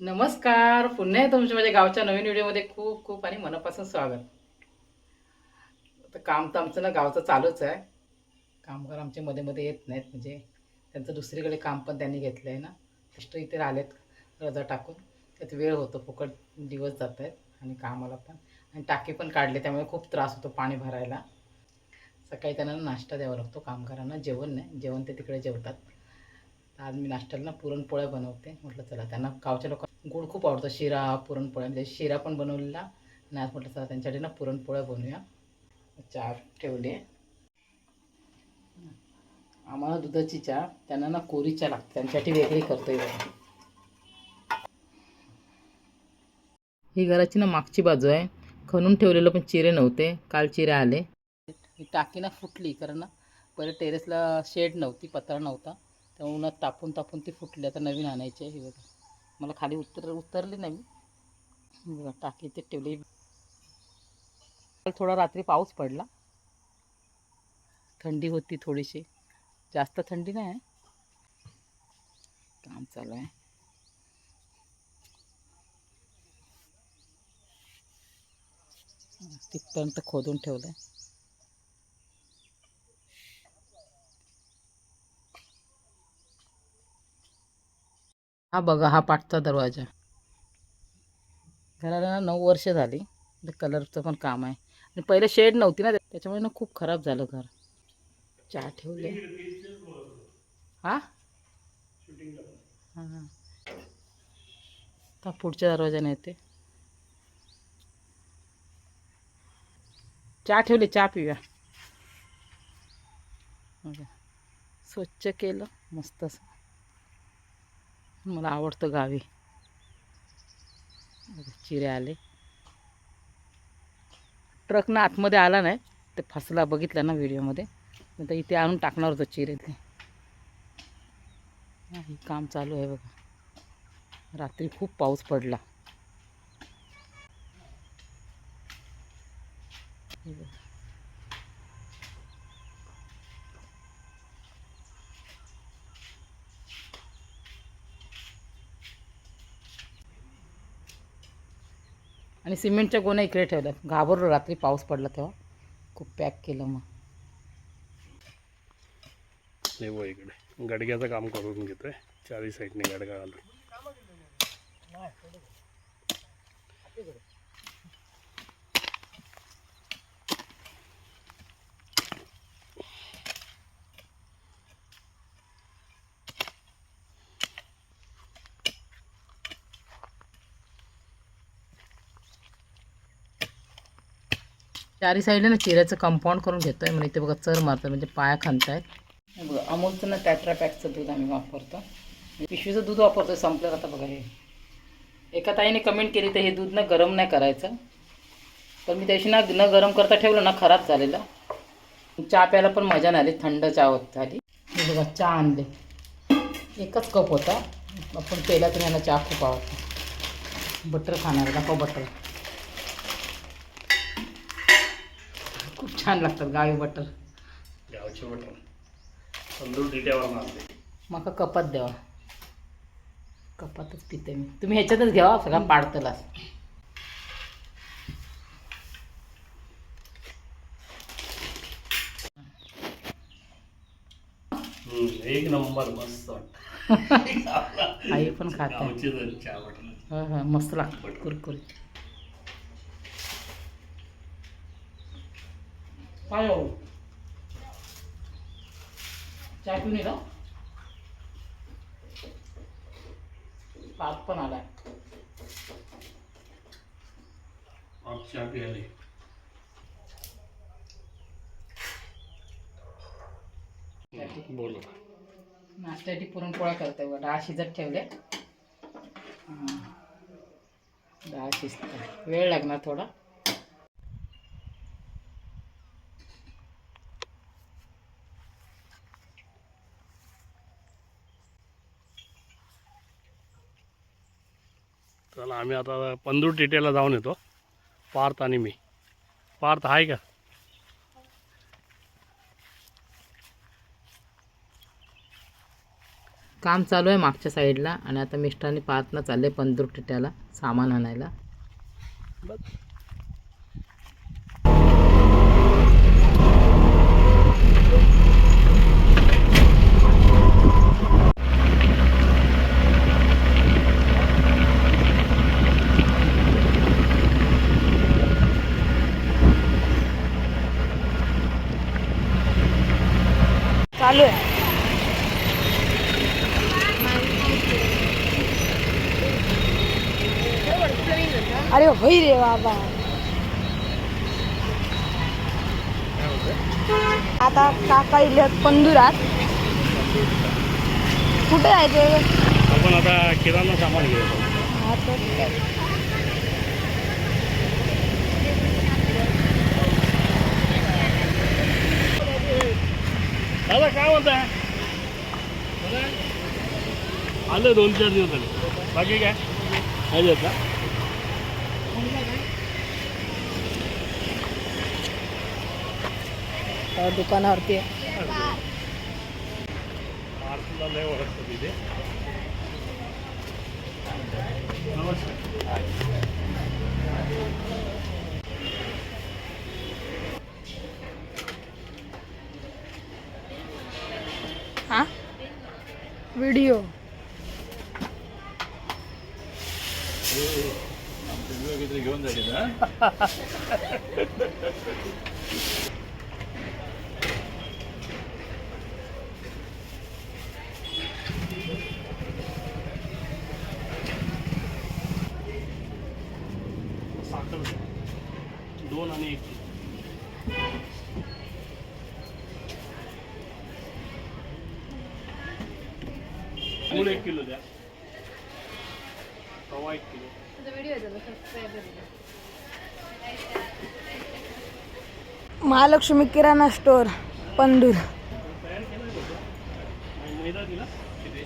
नमस्कार. पुन्हा आहे तुमच्या माझ्या गावच्या नवीन व्हिडिओमध्ये खूप खूप आणि मनापासून स्वागत. आता काम तर आमचं ना गावचं चालूच आहे. कामगार आमचे मध्ये मध्ये येत नाहीत. म्हणजे त्यांचं दुसरीकडे काम पण त्यांनी घेतलं आहे ना. मिस्टर इथे आलेत रजा टाकून. त्यात वेळ होतो फुकट दिवस जात आहेत आणि कामाला पण. आणि टाकी पण काढले त्यामुळे खूप त्रास होतो पाणी भरायला. सकाळी त्यांना नाश्ता द्यावा लागतो. कामगारांना जेवण नाही. जेवण ते तिकडे जेवतात. आज मी नाश्त्याला ना पुरणपोळ्या बनवते. म्हटलं चला त्यांना गावच्या लोक गोड खूप आवडतं. शिरा पुरणपोळ्या. म्हणजे शिरा पण बनवलेला. नाच म्हटलं तर त्यांच्यासाठी ना पुरणपोळ्या बनवूया. चहा ठेवली. आहे आम्हाला दुधाची चहा त्यांना ना कोरी चहा लागते. त्यांच्यासाठी वेगळी करतोय ही घराची ना मागची बाजू आहे. खणून ठेवलेलं पण चिरे नव्हते. काल चिरे आले. ही टाकी ना फुटली कारण ना पहिले टेरेसला शेड नव्हती पत्रा नव्हता. त्या उन्हात तापून तापून ती फुटली. आता नवीन आणायची आहे ही बघा. मला खाली उतर उतरली नाही मी. टाकी ते ठेवली. थोडा रात्री पाऊस पडला. थंडी होती थोडीशी. जास्त थंडी नाही आहे. काम चालू आहे. तिथपर्यंत खोदून ठेवलं आहे हा बघा हा पाठचा दरवाजा. घराला ना नऊ वर्ष झाली कलरचं पण काम आहे. आणि पहिले शेड नव्हती ना त्याच्यामुळे ना खूप खराब झालं घर. चहा ठेवले. हा? हां हां. का पुढच्या दरवाजाने येते. चहा ठेवली चहा पिऊया. हो स्वच्छ केलं मस्त असं. मला आवडतं गावी. चिरे आले. ट्रक ना आतमध्ये आला नाही ते फसला बघितला ना व्हिडिओमध्ये. तर इथे आणून टाकणार होतं चिरे ते. काम चालू आहे बघा. रात्री खूप पाऊस पडला. आणि सिमेंटच्या गोण्या इकडे ठेवल्यात. घाबरलो रात्री पाऊस पडला तेव्हा. खूप पॅक केलं मग. इकडे. गडग्याचं काम करून घेतोय. चारी साईडने गडगा घालून चारी साईडला ना चिऱ्याचं कंपाऊंड करून घेतो आहे म्हणजे ते बघा चर मारतं म्हणजे पाया खणतायत बघा अमूलचं ना टॅट्रा पॅकचं दूध आम्ही वापरतो. म्हणजे पिशवीचं दूध वापरतो संपलं आता बघा हे. एका ताईने कमेंट केली तर हे दूध ना गरम नाही करायचं. पण मी त्याशी ना न गरम करता ठेवलं ना खराब झालेलं. चहा प्यायला पण मजा नाही आली थंड चहा होत झाली बघा चहा आणले. एकच कप होता. आपण पेला तर यांना चहा खूप आवडतो. बटर खाणार दाखव बटर. छान लागतात गावी बटर गावचे बटन तंदूर डिट्यावर मारते माका कपात द्यावा. कपातच पिते मी. तुम्ही ह्याच्यातच घ्यावा सगळा पाडतला एक नंबर मस्त आई पण खाते. हा हा मस्त लागतं. कुरकुरीत. काय हो? चहा पिऊन येलो भात पण आलाय. आप चहा प्यायले. बोलो. नाश्त्यासाठी पुरणपोळ्या करते बघा. डाळ शिजत ठेवले. हं. डाळ शिजते वेळ लागणार थोडा. चला आम्ही आता पंदूर टिट्याला जाऊन येतो. पार्थ आणि मी. पार्थ आहे का? काम चालू आहे मागच्या साईडला आणि आता मिस्टरांनी पाहतनं चालले पंदूर टिट्याला सामान आणायला. चालू आहे. अरे होई रे बाबा. आता काका इले पंधुरात. कुठे जायचं आपण आता किराणा सामान घेतो आता दादा काय म्हणताय आलं दोन चार दिवस झाले. बाकी काय? काय का अ, दुकानावरती आहे. आरतीला लय ओळखतं तिथे नमस्कार. हा? व्हिडिओ घेऊन जाईल साखर द्या. दोन आणि एक गुळ एक किलो द्या महालक्ष्मी किराणा स्टोर पंधूर तयार केलं होतं मैदा दिला किती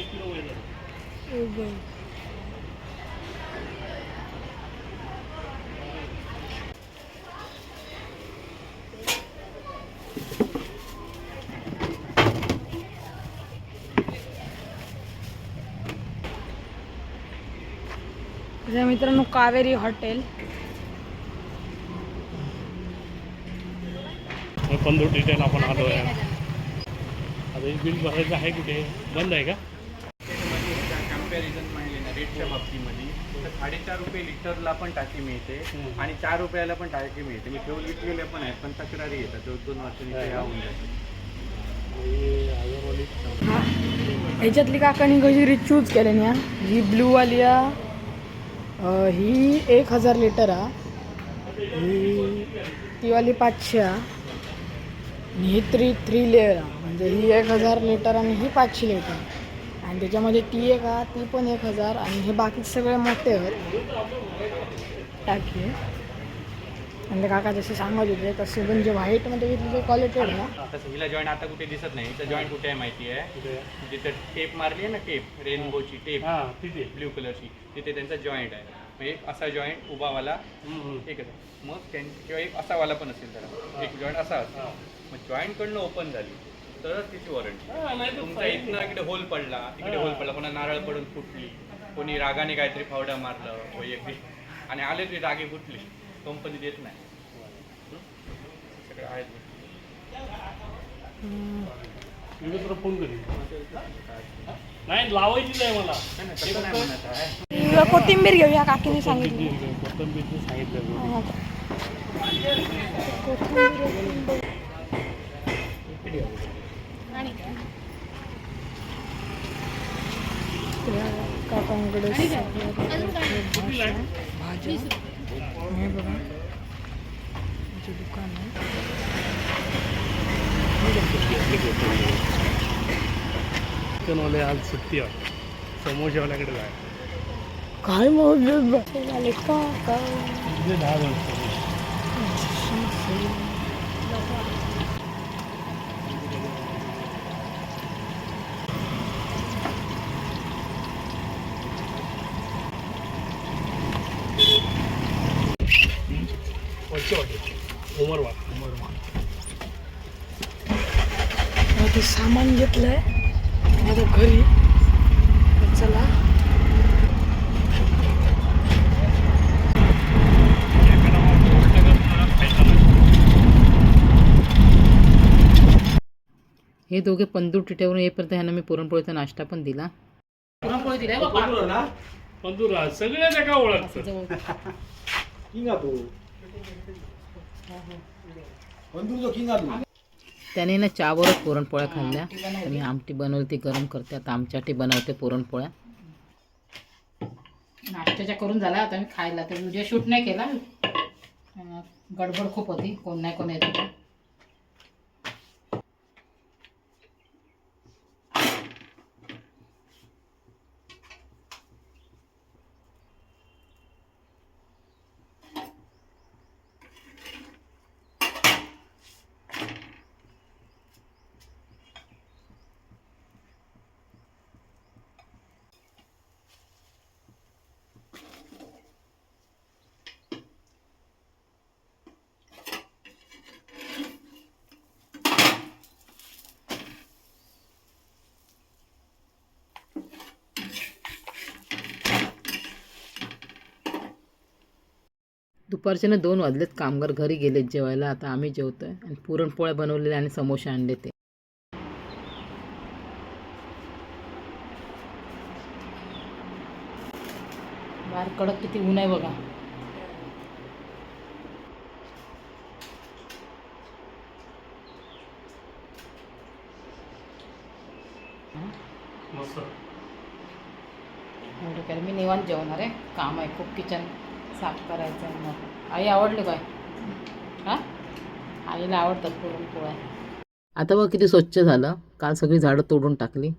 एक किलो मैदा तर मित्रांनो कावेरी हॉटेल. डिटेल आपण आलो आहे आता बिल भरायचं आहे कुठे? बंद आहे का? कंपॅरिझन माहिती ना रेटच्या बाबतीमध्ये. तर साडेचार रुपये लिटरला पण टाकी मिळते. आणि चार रुपयाला पण टाकी मिळते. मी ठेवून विकलेल्या पण आहेत पण तक्रारी येतात. दोन दोन वर्षांनी ते होऊन जाते हे हजारवाली ह्याच्यातली काकानी कशी चूज केले ना? ही ब्लू वाली आ, अ, ही एक हजार लिटर आ. ही ती वाली पाचशे आ. आणि ही थ्री थ्री लेअर आ. म्हणजे ही एक हजार लिटर आणि ही पाचशे लिटर. आणि त्याच्यामध्ये ती एक आ ती पण एक हजार. आणि हे बाकी सगळे मोठे आहेत. टाकी. आहे. आणि ते काका जसे सांगत होते तसे पण जे व्हाईटमध्ये घेतली ते क्वालिटी आहे ना. तसं हिला जॉईंट आता कुठे दिसत नाही. हिचं जॉईंट कुठे आहे माहिती आहे? जिथं टेप मारली आहे ना टेप रेनबोची टेप हां तिथे ब्ल्यू कलरची तिथे त्यांचा जॉईंट आहे. म्हणजे एक असा जॉईंट उभावाला. एकच आहे. मग त्यां किंवा एक असावाला पण असेल त्याला. एक जॉईंट असा असेल. मग जॉईंटकडनं ओपन झाली. तरच तिची वॉरंटी हां, नाही तर तुमच्या इथनं इकडे होल पडला. तिकडे होल पडला. कोणा नारळ पडून फुटली. कोणी रागाने काहीतरी फावडा मारलं. वैयक्तिक आणि आले तरी रागे फुटली. कंपनी देत नाही. हं? सगळं आहे मी तुला फोन करीन. नाही लावायचीच आहे मला. नाही, नाही, तसं नाही म्हणत आहे. कोथिंबीर घेऊया काकीने सांगितलं. कोथंबीरचं सांगितलं हा. काकांकडे भाज्या. हे बघा. दुकान आहे. आज सुट्टी आहे. समोशावाल्याकडे जाय. काय मग झाले काका तिथे दहा ते सामान घेतलंय. आता घरी. चला. हे दोघे पंदूर टिट्यावरून येईपर्यंत ह्यांना मी पुरणपोळीचा नाश्ता पण दिला. पुरणपोळी दिलाय बाबा. पंधरा सगळे त्या का ओळखतात त्याने ना चहावरच पुरणपोळ्या खाल्ल्या. तर मी आमटी बनवली ती गरम करते. आता आमच्यासाठी बनवते पुरणपोळ्या. नाश्त्याच्या करून झाला. आता मी खायला. तर व्हिडिओ शूट नाही केला. गडबड खूप होती. कोण नाही कोण येत होतं. दुपारचे ना दोन वाजलेत कामगार घरी गेलेत जेवायला. आता आम्ही जेवतोय आणि पुरणपोळ्या बनवलेल्या आणि समोसे आणले ते. बाहेर कडक किती ऊन आहे बघा. मी निवांत जेवणार आहे. काम आहे. खूप किचन. साफ करायचं आहे मग आई आवडली काय? हां? आईला आवडतात पुरणपोळ्या आता बघ किती स्वच्छ झालं. काल सगळी झाडं तोडून टाकली.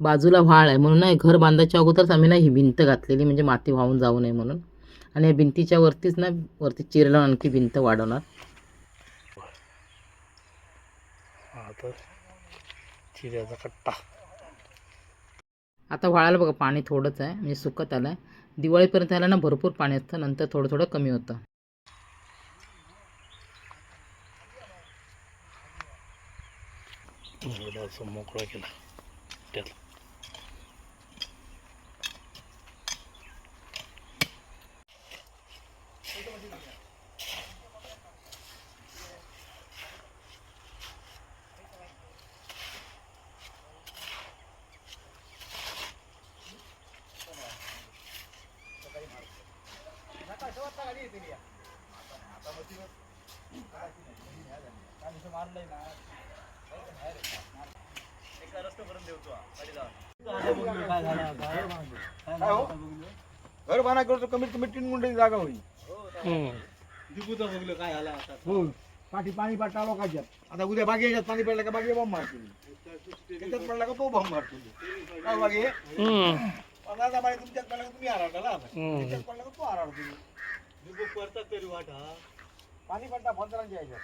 बाजूला व्हाळ आहे. म्हणून नाही घर बांधायच्या अगोदरच आम्ही ना ही भिंत घातलेली म्हणजे माती वाहून जाऊ नये म्हणून. आणि या भिंतीच्या वरतीच ना वरती चिरलं आणखी भिंत वाढवणार. चिऱ्याचा कट्टा. आता वाळायला बघा पाणी थोडंच आहे म्हणजे सुकत आलं आहे दिवाळीपर्यंत याला ना भरपूर पाणी असतं नंतर थोडं थोडं कमी होतं. मोकळा केला. घर बांधा करतो कमीत कमी तीन गुंठे जागा होईल. हम्म. हो. पाठी पाणी पाटा लोकांच्यात. आता उद्या बागे याच्यात पाणी पडलं का बागे बॉम्ब मारतील. त्याच्यात पडला का तो बॉम्ब मारतील. काय बागे. तुमच्यात पडला का तुम्ही आराडला. त्याच्यात पडला का तो आराडतील पाणी पंधरांच्या याच्यात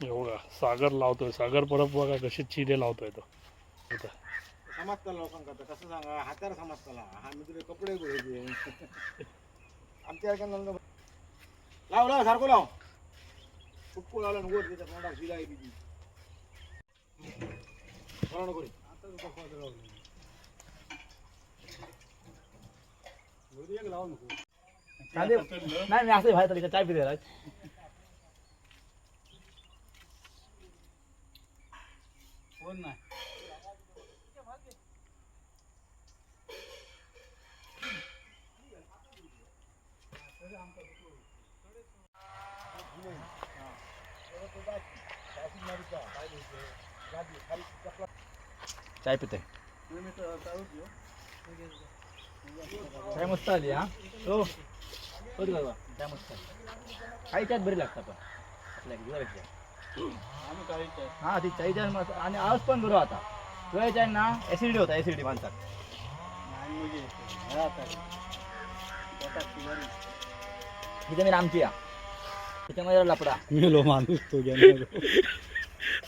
एवढा. सागर लावतोय. सागर परत बघा कशी चिरे लावतोय तो. इथं. समजतं कसं सांगा? हातार समजताला. हा मी तुला कपडे आमच्या एका लाव लाव सारखं लाव. कुक्कू लावला नको त्याच्या तोंडात शिलाई बिजी. बरं नको रे. नाही मी असं बाहेर तरी चाय पिते कोण नाही? चाय पिते काय मस्त आली हा? हो. होत का चाय मस्त काही चायत बरी लागतात पण. आपल्या दुधापेक्षा हा ती चाय चाय मस्त. आणि आवाज पण करू आता तुझ्या ना ऍसिडिटी होता ऍसिडिटी माणसात. ही जमीन आमची या. त्याच्यामध्ये लपडा. मेलो माणूस तो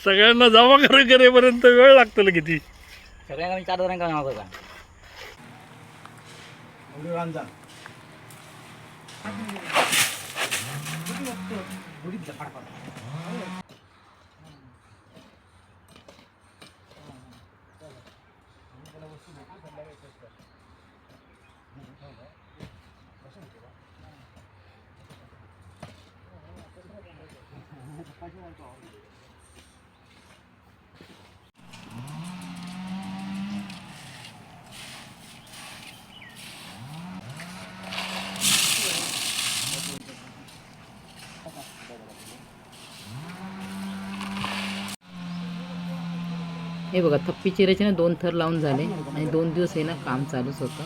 सगळ्यांना जमा करे करेपर्यंत वेळ लागतो किती? सगळ्यांना चार গরিব ব্যাপার করা हे बघा थप्पी चिरायचे ना दोन थर लावून झाले आणि दोन दिवस हे ना काम चालूच होतं.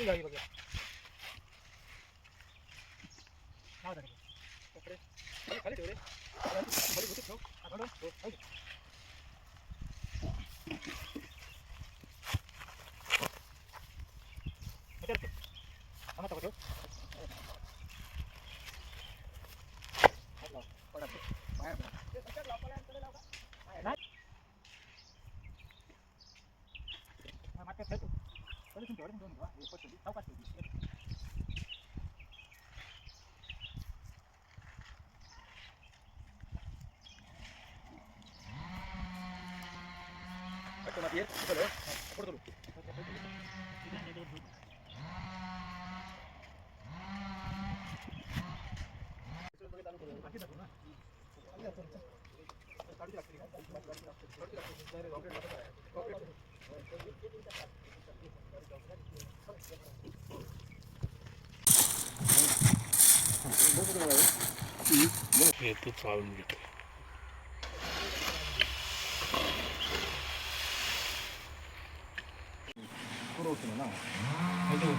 一个，一个，一。bien, suéltalo, córtalo. ये तो प्रॉब्लम है तू चालून घेतो पुरवतो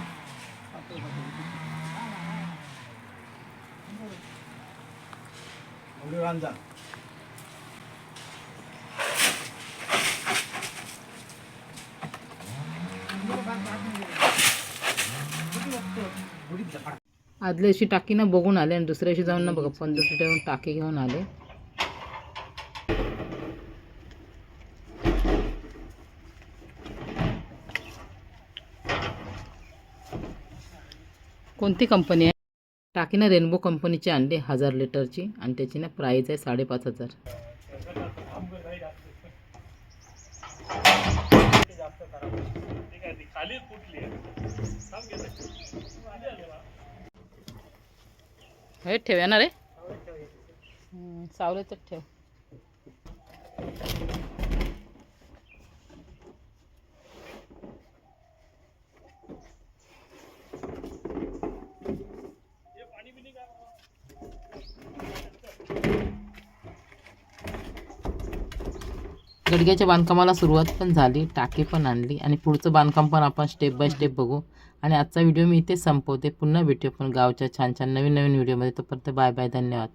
ना रांजा आदल्या दिवशी टाकी ना बघून आले आणि दुसऱ्या दिवशी जाऊन ना बघा पंधरा टिटावरून टाकी घेऊन आले. कोणती कंपनी आहे? टाकी ना रेनबो कंपनीची आणली हजार लिटरची आणि त्याची ना प्राईज आहे साडेपाच हजार. हे ठेव येणार रे सावलेच ठेव. गडग्याच्या बांधकामाला सुरुवात पण झाली टाकी पण आणली आणि पुढचं बांधकाम पण आपण स्टेप बाय स्टेप बघू. आणि आजचा व्हिडिओ मी इथे संपवते. पुन्हा भेटू पण गावच्या छान छान नवीन नवीन व्हिडिओमध्ये तोपर्यंत बाय बाय धन्यवाद.